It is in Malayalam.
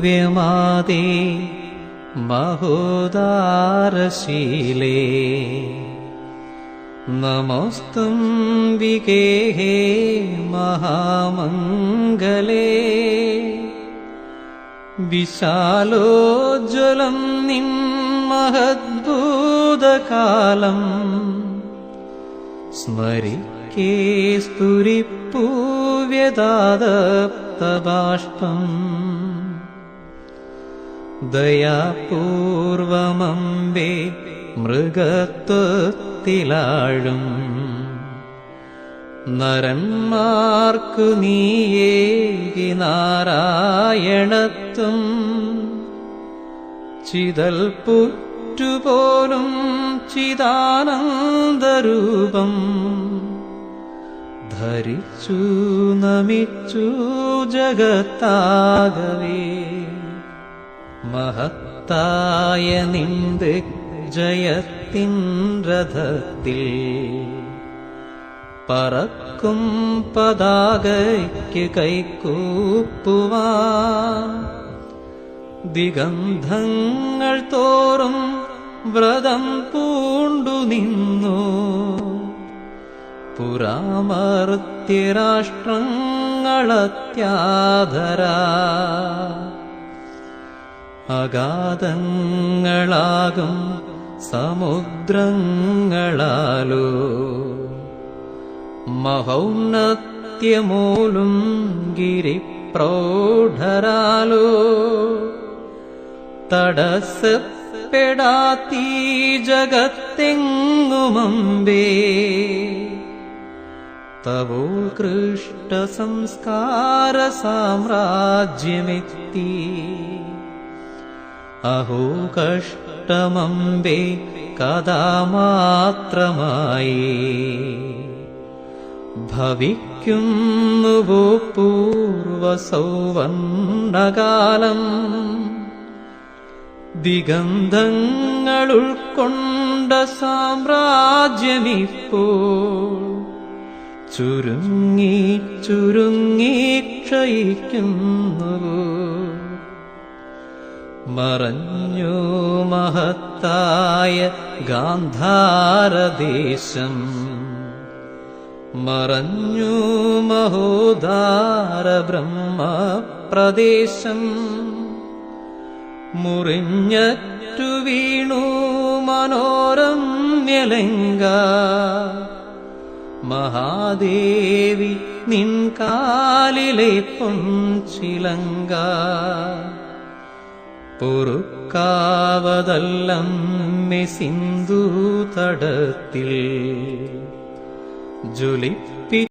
व्यमादे महोदारशीले। नमस्तु हे महामङ्गले। विशालोज्ज्वलं निं महद्भूतकालम् स्मरि സ്മരിക്കേ സ്തുരിപ്പൂവ്യദാദപ്തബാഷ്പം ദയാപൂർവമമ്പേ മൃഗത്വത്തിലാഴും. നരന്മാർക്കു നീയേകി നാരായണത്വം ചിതൽ പുറ്റുപോലും ചിദാനന്ദരൂപം ധരിച്ചു നമിച്ചു ജഗത്താകവേ. മഹത്തായ നിന്റെ ജയത്തിൻ രഥത്തിൽ പറക്കും പതാകയ്ക്ക് കൈക്കൂപ്പുവാൻ. ദിഗന്ധങ്ങൾ തോറും വ്രതം പൂണ്ടു നിന്നു. പുരാമർത്യരാഷ്ട്രങ്ങളത്യാധരാ അഗാധങ്ങളാകും സമുദ്രങ്ങളാലോ മഹൗന്നത്യമൂലും ഗിരിപ്രൗഢരാലോ തടസ്സപ്പെടാത്തീ ജഗത്തെങ്ങുമമ്പേ സാമ്രാജ്യമെത്തി. അഹോ കഷ്ടമമ്പേ കഥാ മാത്രമായി ഭവിക്കുന്നുവോ പൂർവസൗവർണകാലം ദിഗന്ധങ്ങൾ ഉൾക്കൊണ്ട സാമ്രാജ്യമിപ്പോൾ ചുരുങ്ങി ചുരുങ്ങി ക്ഷയിക്കുന്നു മറഞ്ഞു മഹത്തായ ഗാന്ധാരദേശം. മറഞ്ഞു മഹോദാര ബ്രഹ്മപ്രദേശം മുറിഞ്ഞറ്റു വീണു മനോരമ്യലങ്ക. മഹാദേവി നിൻ കാലിലെ പൊൻചിലങ്ക പൊറുക്കാവതല്ലമ്മെ സിന്ധു തടത്തിൽ ജ്വലിപ്പി